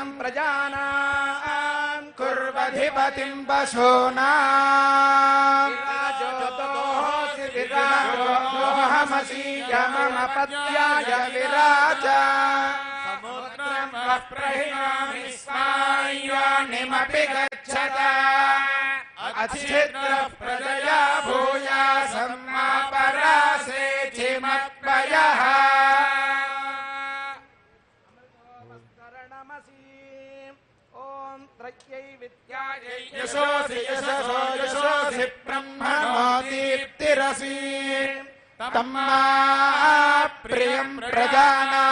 प्रियम् प्रजानाम् कुर्वधिपतिम् पत्याय विराज। प्रहिणामि स्मायानिमपि गच्छत अच्छिद्रः प्रजया भूया सम्मापरासे चिमत्पयः त्रयै विद्यायै यशोऽसि यशसो यशोऽसि ब्रह्मणोदीप्तिरसि प्रियम् प्रजाना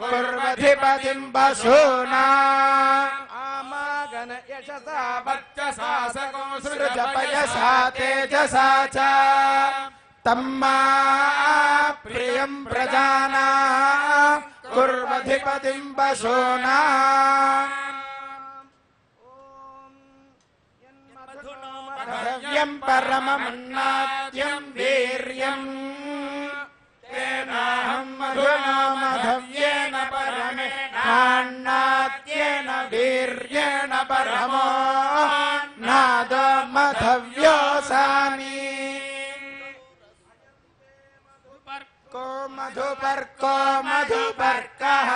कुर्वधिपतिम् पशूना आमागन यशसा वर्चसा सको सृज पयसा तेजसा च। तम्मा प्रियम् प्रजाना कुर्वधिपतिम् पशूना मधव्यम् परममन्नाद्यम् वीर्यम् तेनाहम् मधुना मधव्येन परमे नान्नाद्येन वीर्येण परमो नाद मधव्योऽसामि को मधुपर्को मधुपर्कः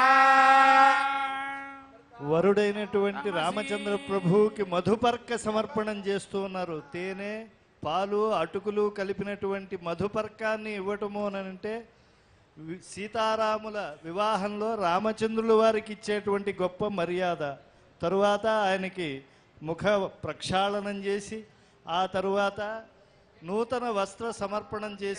వరుడైనటువంటి రామచంద్ర ప్రభువుకి మధుపర్క సమర్పణం చేస్తూ ఉన్నారు. తేనె పాలు అటుకులు కలిపినటువంటి మధుపర్కాన్ని ఇవ్వటము అని అంటే సీతారాముల వివాహంలో రామచంద్రుల వారికి ఇచ్చేటువంటి గొప్ప మర్యాద. తరువాత ఆయనకి ముఖ ప్రక్షాళనం చేసి ఆ తరువాత నూతన వస్త్ర సమర్పణం చేసి